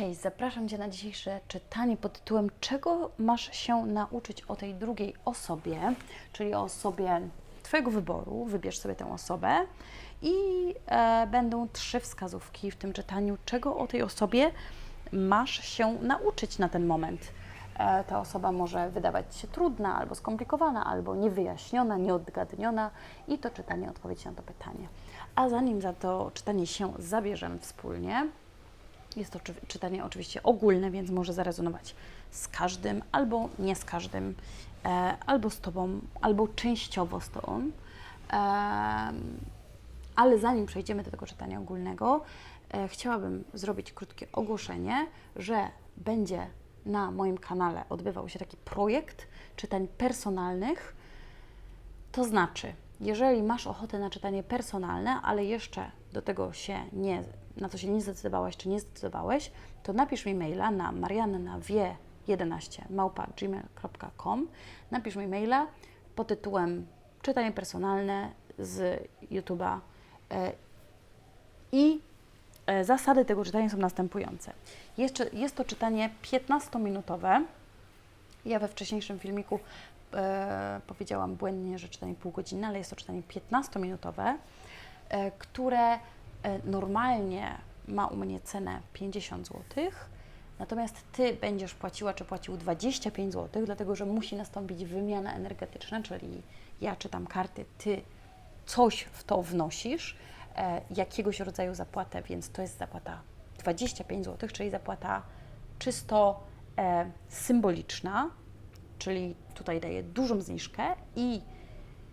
Cześć, zapraszam Cię na dzisiejsze czytanie pod tytułem Czego masz się nauczyć o tej drugiej osobie, czyli o osobie Twojego wyboru. Wybierz sobie tę osobę i e, będą trzy wskazówki w tym czytaniu, czego o tej osobie masz się nauczyć na ten moment. E, ta osoba może wydawać się trudna, albo skomplikowana, albo niewyjaśniona, nieodgadniona i to czytanie odpowiedzi na to pytanie. A zanim za to czytanie się zabierzemy wspólnie, jest to czy- czytanie oczywiście ogólne, więc może zarezonować z każdym, albo nie z każdym, e, albo z Tobą, albo częściowo z Tobą. Em, ale zanim przejdziemy do tego czytania ogólnego, e, chciałabym zrobić krótkie ogłoszenie, że będzie na moim kanale odbywał się taki projekt czytań personalnych. To znaczy, jeżeli masz ochotę na czytanie personalne, ale jeszcze do tego się nie, na to się nie zdecydowałaś czy nie zdecydowałeś, to napisz mi maila na mariannawie11 gmail.com Napisz mi maila pod tytułem czytanie personalne z YouTube'a e, i e, zasady tego czytania są następujące. Jeszcze, jest to czytanie 15-minutowe. Ja we wcześniejszym filmiku e, powiedziałam błędnie, że czytanie pół godziny, ale jest to czytanie 15-minutowe, e, które normalnie ma u mnie cenę 50 zł. Natomiast Ty będziesz płaciła czy płacił 25 zł, dlatego że musi nastąpić wymiana energetyczna, czyli ja czytam karty, Ty coś w to wnosisz, e, jakiegoś rodzaju zapłatę, więc to jest zapłata 25 zł, czyli zapłata czysto e, symboliczna, czyli tutaj daję dużą zniżkę i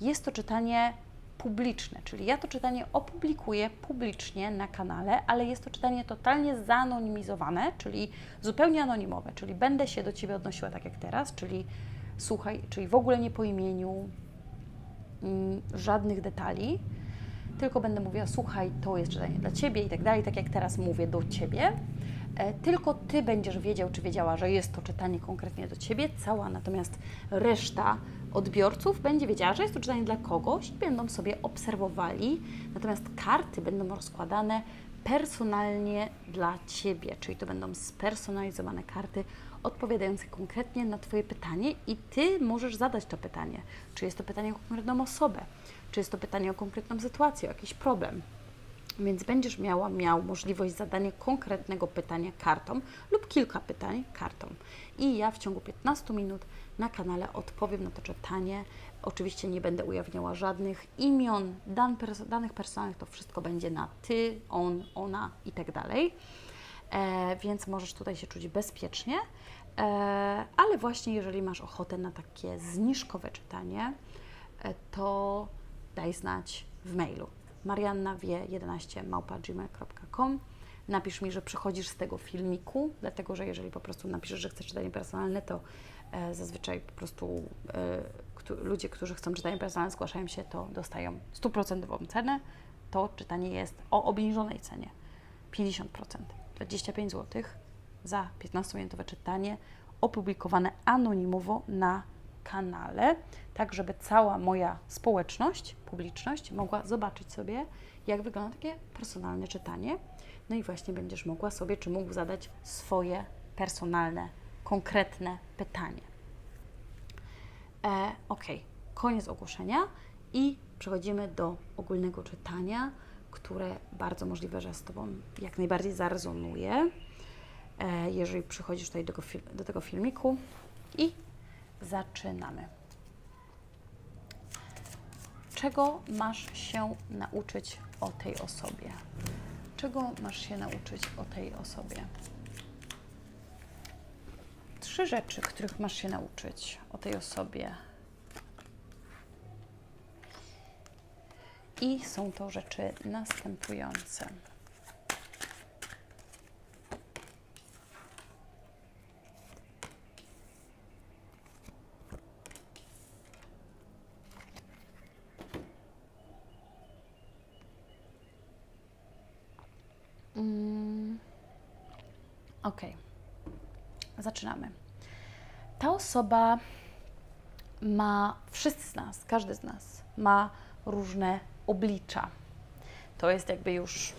jest to czytanie publiczne, czyli ja to czytanie opublikuję publicznie na kanale, ale jest to czytanie totalnie zanonimizowane, czyli zupełnie anonimowe, czyli będę się do Ciebie odnosiła tak jak teraz, czyli słuchaj, czyli w ogóle nie po imieniu, mm, żadnych detali, tylko będę mówiła, słuchaj, to jest czytanie dla Ciebie i tak dalej, tak jak teraz mówię do Ciebie. E, Tylko Ty będziesz wiedział, czy wiedziała, że jest to czytanie konkretnie do Ciebie, cała natomiast reszta odbiorców będzie wiedziała, że jest to czytanie dla kogoś i będą sobie obserwowali, natomiast karty będą rozkładane personalnie dla Ciebie, czyli to będą spersonalizowane karty odpowiadające konkretnie na Twoje pytanie i Ty możesz zadać to pytanie. Czy jest to pytanie o konkretną osobę, czy jest to pytanie o konkretną sytuację, o jakiś problem. Więc będziesz miała, miał możliwość zadania konkretnego pytania kartom lub kilka pytań kartom. I ja w ciągu 15 minut na kanale odpowiem na to czytanie. Oczywiście nie będę ujawniała żadnych imion, dan, danych personalnych, to wszystko będzie na ty, on, ona i tak dalej. E, więc możesz tutaj się czuć bezpiecznie. E, ale właśnie jeżeli masz ochotę na takie zniżkowe czytanie, e, to daj znać w mailu mariannawie11 Napisz mi, że przychodzisz z tego filmiku, dlatego że jeżeli po prostu napiszesz, że chcesz czytanie personalne, to e, zazwyczaj po prostu e, któ- ludzie, którzy chcą czytanie personalne, zgłaszają się, to dostają stuprocentową cenę. To czytanie jest o obniżonej cenie. 50%, 25 zł za 15-minutowe czytanie opublikowane anonimowo na kanale, tak żeby cała moja społeczność, publiczność mogła zobaczyć sobie, jak wygląda takie personalne czytanie. No i właśnie będziesz mogła sobie, czy mógł zadać swoje personalne, konkretne pytanie. E, ok, koniec ogłoszenia i przechodzimy do ogólnego czytania, które bardzo możliwe, że z Tobą jak najbardziej zarezonuje, e, jeżeli przychodzisz tutaj do, do tego filmiku i zaczynamy. Czego masz się nauczyć o tej osobie? Czego masz się nauczyć o tej osobie? Trzy rzeczy, których masz się nauczyć o tej osobie. I są to rzeczy następujące. Ok. Zaczynamy. Ta osoba ma, wszyscy z nas, każdy z nas ma różne oblicza. To jest jakby już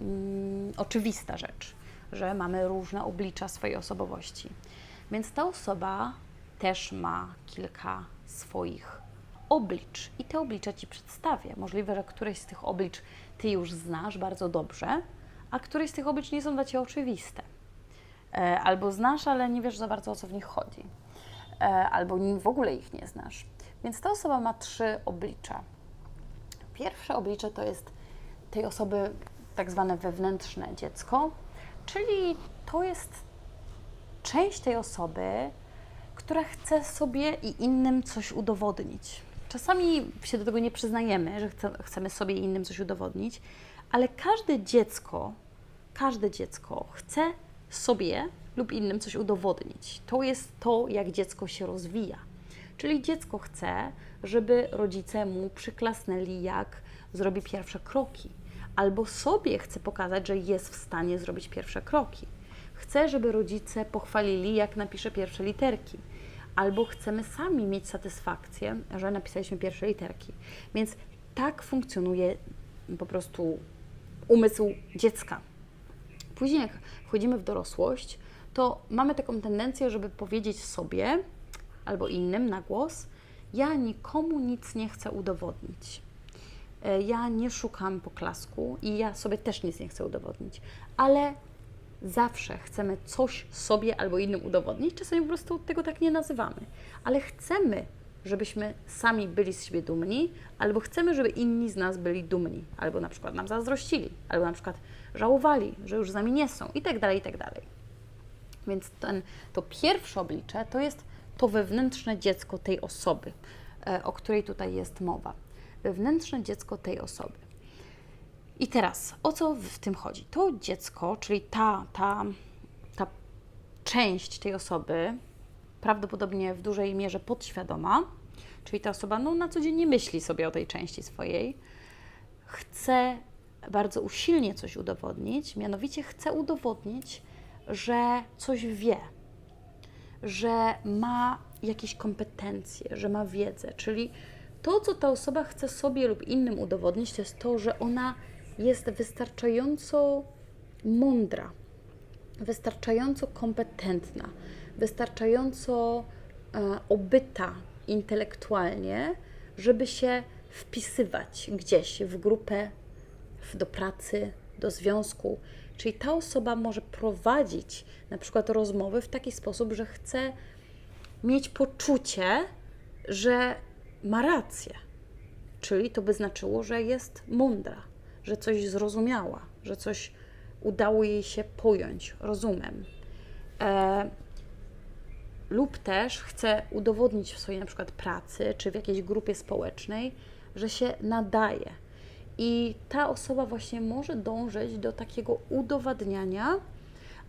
mm, oczywista rzecz, że mamy różne oblicza swojej osobowości. Więc ta osoba też ma kilka swoich oblicz i te oblicza Ci przedstawię. Możliwe, że któreś z tych oblicz Ty już znasz bardzo dobrze, a któreś z tych oblicz nie są dla Ciebie oczywiste. E, Albo znasz, ale nie wiesz za bardzo o co w nich chodzi. E, Albo w ogóle ich nie znasz. Więc ta osoba ma trzy oblicza. Pierwsze oblicze to jest tej osoby tak zwane wewnętrzne dziecko, czyli to jest część tej osoby, która chce sobie i innym coś udowodnić. Czasami się do tego nie przyznajemy, że chce, chcemy sobie i innym coś udowodnić, ale każde dziecko, każde dziecko chce sobie lub innym coś udowodnić. To jest to, jak dziecko się rozwija. Czyli dziecko chce, żeby rodzice mu przyklasnęli, jak zrobi pierwsze kroki, albo sobie chce pokazać, że jest w stanie zrobić pierwsze kroki. Chce, żeby rodzice pochwalili, jak napisze pierwsze literki, albo chcemy sami mieć satysfakcję, że napisaliśmy pierwsze literki. Więc tak funkcjonuje po prostu umysł dziecka. Później, jak wchodzimy w dorosłość, to mamy taką tendencję, żeby powiedzieć sobie albo innym na głos: Ja nikomu nic nie chcę udowodnić. E, Ja nie szukam poklasku i ja sobie też nic nie chcę udowodnić, ale zawsze chcemy coś sobie albo innym udowodnić. Czasami po prostu tego tak nie nazywamy, ale chcemy, żebyśmy sami byli z siebie dumni, albo chcemy, żeby inni z nas byli dumni, albo na przykład nam zazdrościli, albo na przykład żałowali, że już z nami nie są, i tak dalej, i tak dalej. Więc ten, to pierwsze oblicze to jest to wewnętrzne dziecko tej osoby, e, o której tutaj jest mowa. Wewnętrzne dziecko tej osoby. I teraz, o co w tym chodzi? To dziecko, czyli ta, ta, ta część tej osoby, prawdopodobnie w dużej mierze podświadoma, czyli ta osoba no, na co dzień nie myśli sobie o tej części swojej, chce bardzo usilnie coś udowodnić, mianowicie chce udowodnić, że coś wie, że ma jakieś kompetencje, że ma wiedzę. Czyli to, co ta osoba chce sobie lub innym udowodnić, to jest to, że ona jest wystarczająco mądra, wystarczająco kompetentna, wystarczająco e, obyta intelektualnie, żeby się wpisywać gdzieś w grupę, do pracy, do związku. Czyli ta osoba może prowadzić na przykład rozmowy w taki sposób, że chce mieć poczucie, że ma rację. Czyli to by znaczyło, że jest mądra, że coś zrozumiała, że coś udało jej się pojąć rozumem. E, lub też chce udowodnić w swojej na przykład pracy czy w jakiejś grupie społecznej, że się nadaje. I ta osoba właśnie może dążyć do takiego udowadniania,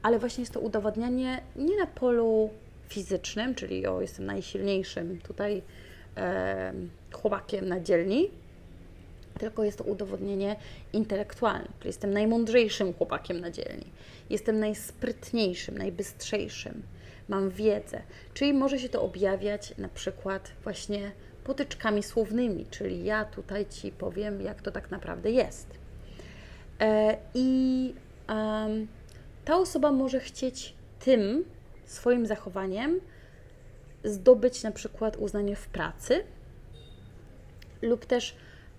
ale właśnie jest to udowadnianie nie na polu fizycznym, czyli o, jestem najsilniejszym tutaj e, chłopakiem na dzielni, tylko jest to udowodnienie intelektualne, czyli jestem najmądrzejszym chłopakiem na dzielni, jestem najsprytniejszym, najbystrzejszym, mam wiedzę, czyli może się to objawiać na przykład właśnie potyczkami słownymi, czyli ja tutaj Ci powiem, jak to tak naprawdę jest. E, I ta osoba może chcieć tym swoim zachowaniem zdobyć na przykład uznanie w pracy lub też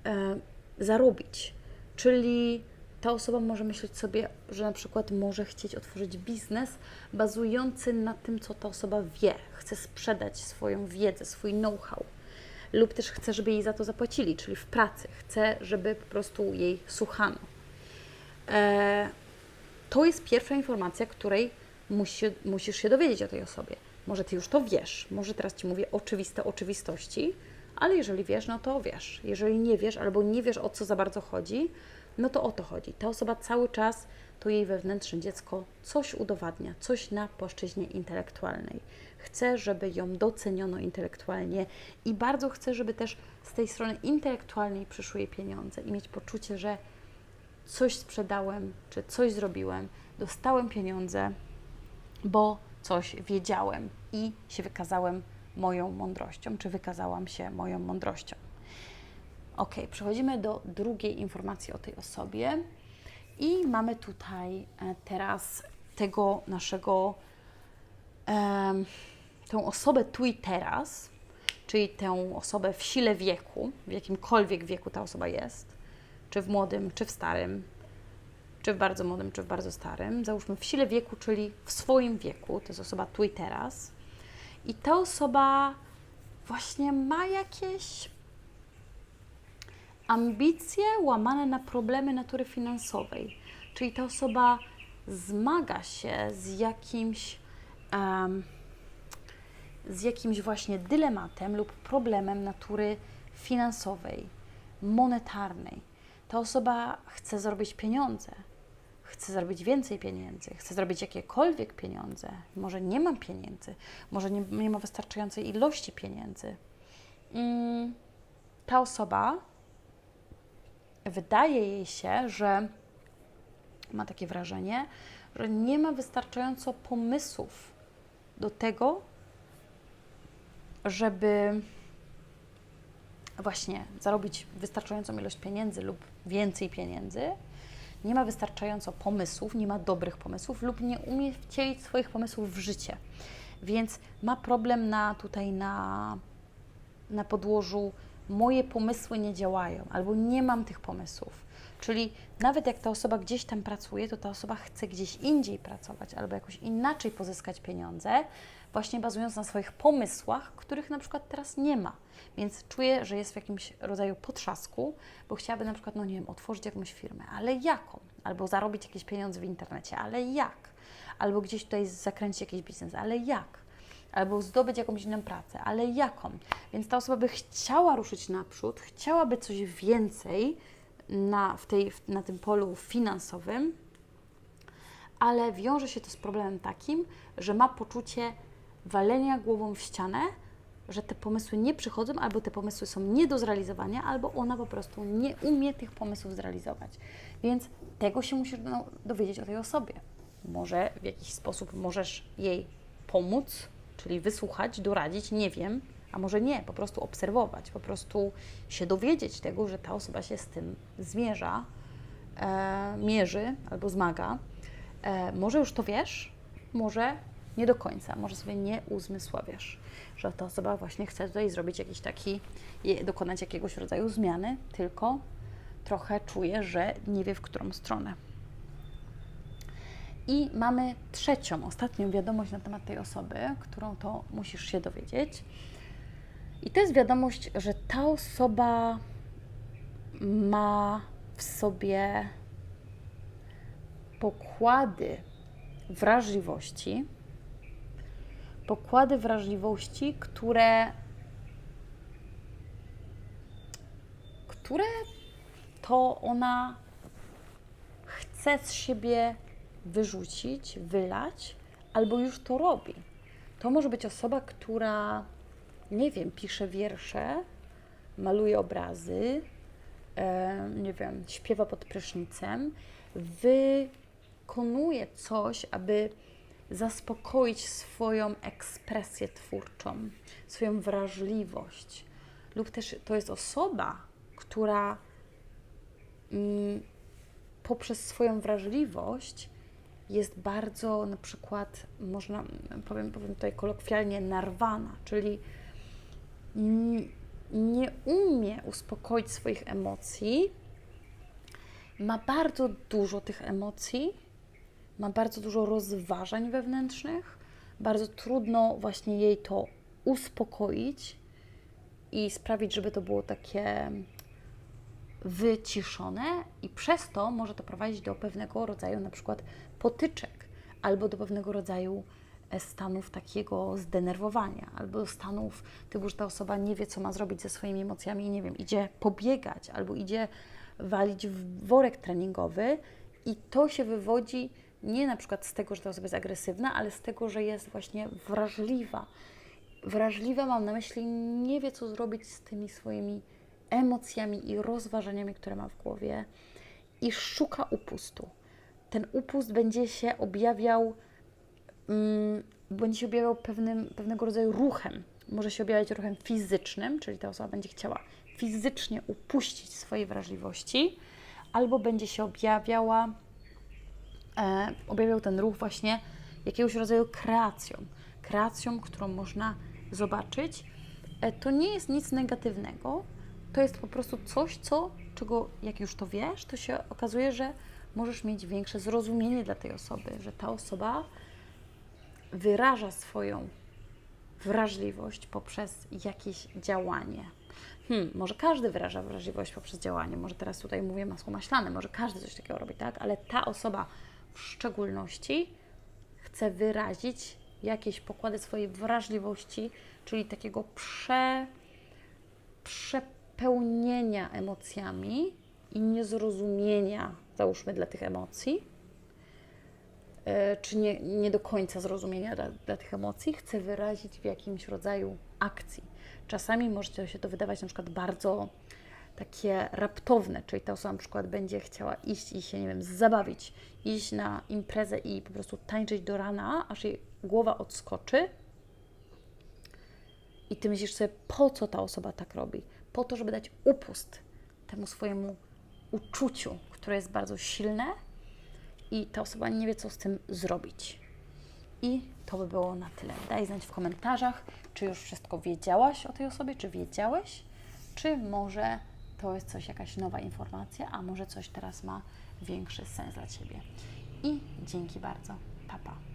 e, zarobić. Czyli ta osoba może myśleć sobie, że na przykład może chcieć otworzyć biznes bazujący na tym, co ta osoba wie. Chce sprzedać swoją wiedzę, swój know-how. Lub też chce, żeby jej za to zapłacili, czyli w pracy. Chce, żeby po prostu jej słuchano. E, to jest pierwsza informacja, której musi, musisz się dowiedzieć o tej osobie. Może ty już to wiesz, może teraz ci mówię oczywiste oczywistości, ale jeżeli wiesz, no to wiesz. Jeżeli nie wiesz albo nie wiesz o co za bardzo chodzi, no to o to chodzi. Ta osoba cały czas to jej wewnętrzne dziecko coś udowadnia, coś na płaszczyźnie intelektualnej. Chce, żeby ją doceniono intelektualnie i bardzo chce, żeby też z tej strony intelektualnej przyszły jej pieniądze i mieć poczucie, że coś sprzedałem, czy coś zrobiłem, dostałem pieniądze, bo coś wiedziałem i się wykazałem moją mądrością, czy wykazałam się moją mądrością. Ok, przechodzimy do drugiej informacji o tej osobie i mamy tutaj e, teraz tego naszego, tą osobę tu i teraz, czyli tę osobę w sile wieku, w jakimkolwiek wieku ta osoba jest, czy w młodym, czy w starym, czy w bardzo młodym, czy w bardzo starym. Załóżmy w sile wieku, czyli w swoim wieku, to jest osoba tu i teraz. I ta osoba właśnie ma jakieś ambicje łamane na problemy natury finansowej. Czyli ta osoba zmaga się z jakimś, em, z jakimś właśnie dylematem lub problemem natury finansowej, monetarnej. Ta osoba chce zarobić pieniądze, chce zarobić więcej pieniędzy, chce zarobić jakiekolwiek pieniądze, może nie mam pieniędzy, może nie, nie ma wystarczającej ilości pieniędzy. Mm, ta osoba wydaje jej się, że ma takie wrażenie, że nie ma wystarczająco pomysłów do tego, żeby właśnie zarobić wystarczającą ilość pieniędzy lub więcej pieniędzy, nie ma wystarczająco pomysłów, nie ma dobrych pomysłów lub nie umie wcielić swoich pomysłów w życie. Więc ma problem na tutaj na, na podłożu moje pomysły nie działają albo nie mam tych pomysłów. Czyli nawet jak ta osoba gdzieś tam pracuje, to ta osoba chce gdzieś indziej pracować albo jakoś inaczej pozyskać pieniądze, właśnie bazując na swoich pomysłach, których na przykład teraz nie ma. Więc czuje, że jest w jakimś rodzaju potrzasku, bo chciałaby na przykład, no nie wiem, otworzyć jakąś firmę, ale jaką? Albo zarobić jakieś pieniądze w internecie, ale jak? Albo gdzieś tutaj zakręcić jakiś biznes, ale jak? Albo zdobyć jakąś inną pracę, ale jaką? Więc ta osoba by chciała ruszyć naprzód, chciałaby coś więcej na, w tej, na tym polu finansowym, ale wiąże się to z problemem takim, że ma poczucie walenia głową w ścianę, że te pomysły nie przychodzą, albo te pomysły są nie do zrealizowania, albo ona po prostu nie umie tych pomysłów zrealizować. Więc tego się musisz no, dowiedzieć o tej osobie. Może w jakiś sposób możesz jej pomóc, czyli wysłuchać, doradzić, nie wiem, a może nie, po prostu obserwować, po prostu się dowiedzieć tego, że ta osoba się z tym zmierza, e, mierzy albo zmaga. E, może już to wiesz, może nie do końca, może sobie nie uzmysławiasz, że ta osoba właśnie chce tutaj zrobić jakiś taki, dokonać jakiegoś rodzaju zmiany, tylko trochę czuje, że nie wie w którą stronę. I mamy trzecią, ostatnią wiadomość na temat tej osoby, którą to musisz się dowiedzieć. I to jest wiadomość, że ta osoba ma w sobie pokłady wrażliwości, pokłady wrażliwości, które, które to ona chce z siebie wyrzucić, wylać, albo już to robi. To może być osoba, która, nie wiem, pisze wiersze, maluje obrazy, e, nie wiem, śpiewa pod prysznicem, wykonuje coś, aby zaspokoić swoją ekspresję twórczą, swoją wrażliwość. Lub też to jest osoba, która mm, poprzez swoją wrażliwość jest bardzo na przykład, można, powiem, powiem tutaj kolokwialnie, narwana, czyli nie umie uspokoić swoich emocji, ma bardzo dużo tych emocji, ma bardzo dużo rozważań wewnętrznych, bardzo trudno właśnie jej to uspokoić i sprawić, żeby to było takie wyciszone i przez to może to prowadzić do pewnego rodzaju na przykład potyczek albo do pewnego rodzaju e, stanów takiego zdenerwowania, albo stanów typu, że ta osoba nie wie, co ma zrobić ze swoimi emocjami i nie wiem, idzie pobiegać albo idzie walić w worek treningowy i to się wywodzi nie na przykład z tego, że ta osoba jest agresywna, ale z tego, że jest właśnie wrażliwa. Wrażliwa mam na myśli, nie wie, co zrobić z tymi swoimi emocjami i rozważaniami, które ma w głowie i szuka upustu. Ten upust będzie się objawiał, mm, będzie się objawiał pewnym, pewnego rodzaju ruchem. Może się objawiać ruchem fizycznym, czyli ta osoba będzie chciała fizycznie upuścić swojej wrażliwości, albo będzie się objawiała e, objawiał ten ruch właśnie jakiegoś rodzaju kreacją. Kreacją, którą można zobaczyć. E, to nie jest nic negatywnego, to jest po prostu coś, co, czego jak już to wiesz, to się okazuje, że możesz mieć większe zrozumienie dla tej osoby, że ta osoba wyraża swoją wrażliwość poprzez jakieś działanie. Hmm, może każdy wyraża wrażliwość poprzez działanie, może teraz tutaj mówię masło maślane, może każdy coś takiego robi, tak? Ale ta osoba w szczególności chce wyrazić jakieś pokłady swojej wrażliwości, czyli takiego prze, przepełnienia emocjami i niezrozumienia, załóżmy, dla tych emocji, e, czy nie, nie do końca zrozumienia dla, dla tych emocji, chce wyrazić w jakimś rodzaju akcji. Czasami może się to wydawać na przykład bardzo takie raptowne, czyli ta osoba na przykład będzie chciała iść i się, nie wiem, zabawić, iść na imprezę i po prostu tańczyć do rana, aż jej głowa odskoczy. I ty myślisz sobie, po co ta osoba tak robi? Po to, żeby dać upust temu swojemu uczuciu, które jest bardzo silne i ta osoba nie wie, co z tym zrobić. I to by było na tyle. Daj znać w komentarzach, czy już wszystko wiedziałaś o tej osobie, czy wiedziałeś, czy może to jest coś, jakaś nowa informacja, a może coś teraz ma większy sens dla Ciebie. I dzięki bardzo. Papa. Pa.